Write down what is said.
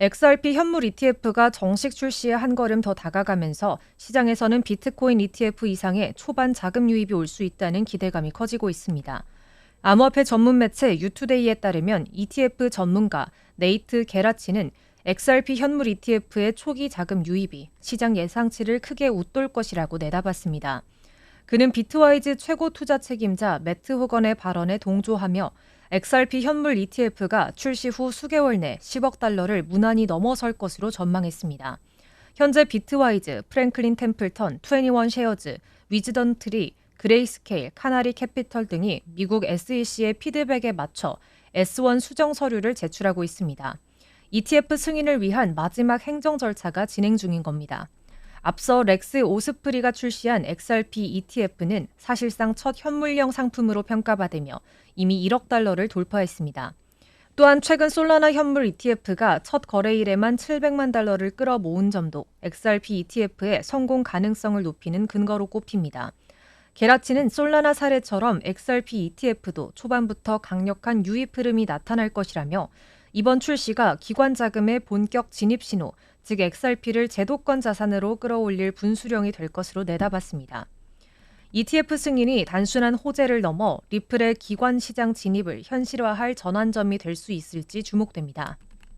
XRP 현물 ETF가 정식 출시에 한 걸음 더 다가가면서 시장에서는 비트코인 ETF 이상의 초반 자금 유입이 올 수 있다는 기대감이 커지고 있습니다. 암호화폐 전문 매체 유투데이에 따르면 ETF 전문가 네이트 게라치는 XRP 현물 ETF의 초기 자금 유입이 시장 예상치를 크게 웃돌 것이라고 내다봤습니다. 그는 비트와이즈 최고 투자 책임자 매트 호건의 발언에 동조하며 XRP 현물 ETF가 출시 후 수개월 내 10억 달러를 무난히 넘어설 것으로 전망했습니다. 현재 비트와이즈, 프랭클린 템플턴, 21 쉐어즈, 위즈던 트리, 그레이스케일, 카나리 캐피털 등이 미국 SEC의 피드백에 맞춰 S1 수정 서류를 제출하고 있습니다. ETF 승인을 위한 마지막 행정 절차가 진행 중인 겁니다. 앞서 렉스 오스프리가 출시한 XRP ETF는 사실상 첫 현물형 상품으로 평가받으며 이미 1억 달러를 돌파했습니다. 또한 최근 솔라나 현물 ETF가 첫 거래일에만 700만 달러를 끌어 모은 점도 XRP ETF의 성공 가능성을 높이는 근거로 꼽힙니다. 게라치는 솔라나 사례처럼 XRP ETF도 초반부터 강력한 유입 흐름이 나타날 것이라며 이번 출시가 기관 자금의 본격 진입 신호, 즉 XRP를 제도권 자산으로 끌어올릴 분수령이 될 것으로 내다봤습니다. ETF 승인이 단순한 호재를 넘어 리플의 기관 시장 진입을 현실화할 전환점이 될 수 있을지 주목됩니다.